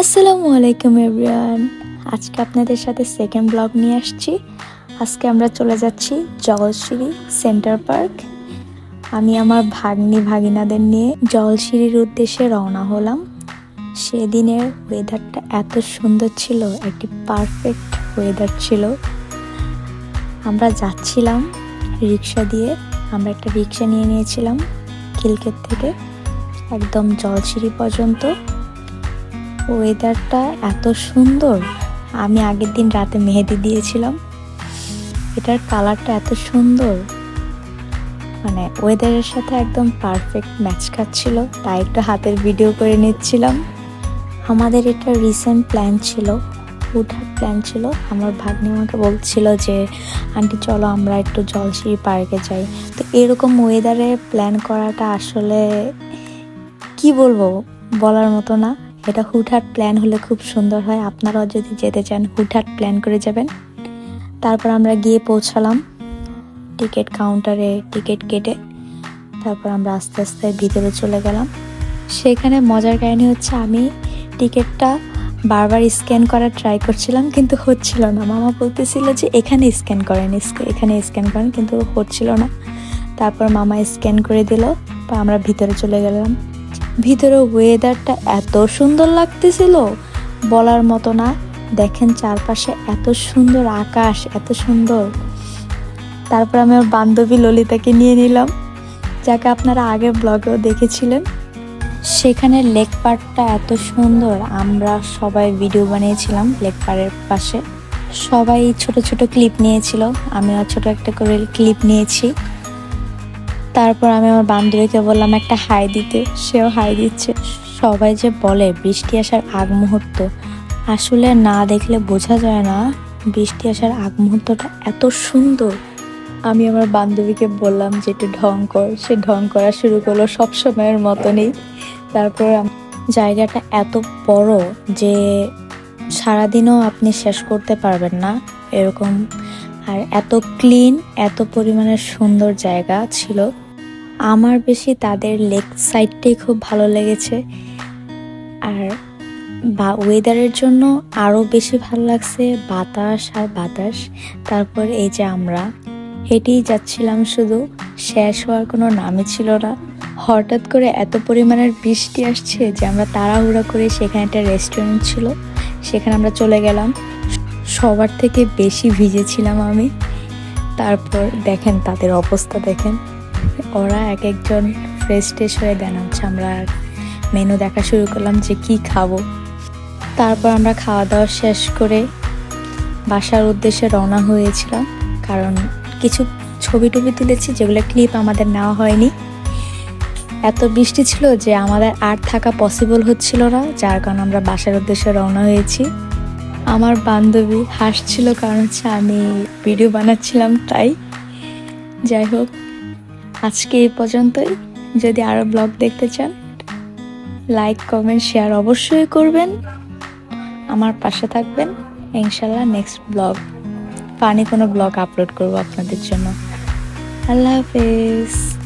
আসসালামু আলাইকুম এভরিওয়ান। আজকে আপনাদের সাথে সেকেন্ড ব্লগ নিয়ে আসছি। আজকে আমরা চলে যাচ্ছি জলসিঁড়ি সেন্টার পার্ক আমি আমার ভাগ্নি, ভাগিনাদের নিয়ে জলসিঁড়ির উদ্দেশ্যে রওনা হলাম। সেদিনের ওয়েদারটা এত সুন্দর ছিল, একটি পারফেক্ট ওয়েদার ছিল। আমরা যাচ্ছিলাম রিক্সা দিয়ে। আমরা একটা রিক্সা নিয়ে নিয়েছিলাম খিলকের থেকে, একদম জলসিঁড়ি পর্যন্ত। ওয়েদারটা এত সুন্দর, আমি আগের দিন রাতে মেহেদি দিয়েছিলাম। এটার কালারটা এত সুন্দর। মানে ওয়েদারের সাথে একদম পারফেক্ট ম্যাচ খাচ্ছিল, তাই একটু হাতের ভিডিও করে নিচ্ছিলাম। আমাদের এটা রিসেন্ট প্ল্যান ছিল উঠার প্ল্যান ছিল। আমার ভাগ্নি আমাকে বলছিল যে, আন্টি, চলো আমরা একটু জলসিঁড়ি পার্কে যাই। তো এরকম ওয়েদারে প্ল্যান করাটা আসলে, কি বলব, বলার মতো না। এটা হুটহাট প্ল্যান হলে খুব সুন্দর হয়। আপনারাও যদি যেতে চান, হুটহাট প্ল্যান করে যাবেন। তারপর আমরা গিয়ে পৌঁছালাম টিকিট কাউন্টারে, টিকিট কেটে। তারপর আমরা আস্তে আস্তে ভিতরে চলে গেলাম। সেখানে মজার কাহিনী হচ্ছে, আমি টিকিটটা বারবার স্ক্যান করার ট্রাই করছিলাম, কিন্তু হচ্ছিল না। মামা বলতেছিল যে, এখানে স্ক্যান করেন এখানে স্ক্যান করেন। কিন্তু হচ্ছিল না। তারপর মামা স্ক্যান করে দিল বা আমরা ভিতরে চলে গেলাম। ভিতরে ওয়েদারটা এত সুন্দর লাগতেছিল। বলার মতো না, দেখেন চারপাশে এত সুন্দর আকাশ, এত সুন্দর। তারপর আমি আমার বান্ধবী ললিতাকে নিয়ে নিলাম। যাকে আপনারা আগের ব্লগেও দেখেছিলেন। সেখানে লেক পার্কটা এত সুন্দর, আমরা সবাই ভিডিও বানিয়েছিলাম লেক পার্কের পাশে। সবাই ছোট ছোট ক্লিপ নিয়েছিল, আমিও ছোট একটা করে ক্লিপ নিয়েছি। তারপর আমি আমার বান্ধবীকে বললাম, একটা হাই দিতে। সেও হাই দিচ্ছে। সবাই যে বলে, বৃষ্টি আসার আগ মুহূর্ত। আসলে না দেখলে বোঝা যায় না, বৃষ্টি আসার আগ মুহূর্তটা এত সুন্দর। আমি আমার বান্ধবীকে বললাম যে, একটু ঢং কর। সে ঢং করা শুরু করল সব সময়ের মতনই। তারপর জায়গাটা এত বড় যে সারাদিনও আপনি শেষ করতে পারবেন না এরকম। আর এত ক্লিন, এত পরিমাণের সুন্দর জায়গা ছিল। আমার বেশি তাদের লেক সাইডটাই খুব ভালো লেগেছে। আর বা ওয়েদারের জন্য আরও বেশি ভালো লাগছে বাতাস আর বাতাস। তারপর এই যে আমরা, হেঁটেই যাচ্ছিলাম শুধু। শেষ হওয়ার কোনো নামই ছিল না। হঠাৎ করে এত পরিমাণের বৃষ্টি আসছে যে আমরা তাড়াহুড়া করে সেখানে একটা রেস্টুরেন্ট ছিল, সেখানে আমরা চলে গেলাম। সবার থেকে বেশি ভিজেছিলাম আমি। তারপর দেখেন তাদের অবস্থা দেখেন। ওরা এক একজন ফ্রেশ ট্রেশ হয়ে দেন। হচ্ছে আমরা মেনু দেখা শুরু করলাম যে কি খাব। তারপর আমরা খাওয়া দাওয়া শেষ করে বাসার উদ্দেশ্যে রওনা হয়েছিলাম। কারণ কিছু ছবি টবি তুলেছি, যেগুলো ক্লিপ আমাদের নেওয়া হয়নি। এত বৃষ্টি ছিল যে আমাদের আর থাকা পসিবল হচ্ছিল না, যার কারণে আমরা বাসার উদ্দেশ্যে রওনা হয়েছি। আমার বান্ধবী হাসছিল, কারণ হচ্ছে আমি ভিডিও বানাচ্ছিলাম, তাই। যাই হোক আজকে এই পর্যন্তই। যদি আরও ব্লগ দেখতে চান লাইক কমেন্ট শেয়ার অবশ্যই করবেন। আমার পাশে থাকবেন। ইনশাল্লাহ নেক্সট ব্লগ পানি কোনো ব্লগ আপলোড করব আপনাদের জন্য। আল্লাহ হাফেজ।